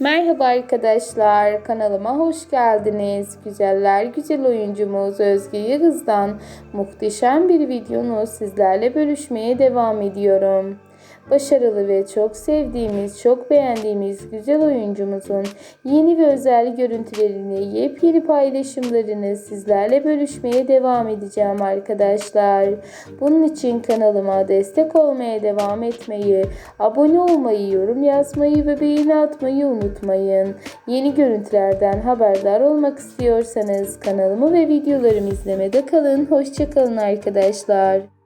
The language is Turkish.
Merhaba arkadaşlar, kanalıma hoş geldiniz. Güzeller güzel oyuncumuz Özge Yıldız'dan muhteşem bir videonu sizlerle bölüşmeye devam ediyorum. Başarılı ve çok sevdiğimiz, çok beğendiğimiz güzel oyuncumuzun yeni ve özel görüntülerini, yepyeni paylaşımlarını sizlerle bölüşmeye devam edeceğim arkadaşlar. Bunun için kanalıma destek olmaya devam etmeyi, abone olmayı, yorum yazmayı ve beğeni atmayı unutmayın. Yeni görüntülerden haberdar olmak istiyorsanız kanalımı ve videolarımı izlemede kalın. Hoşçakalın arkadaşlar.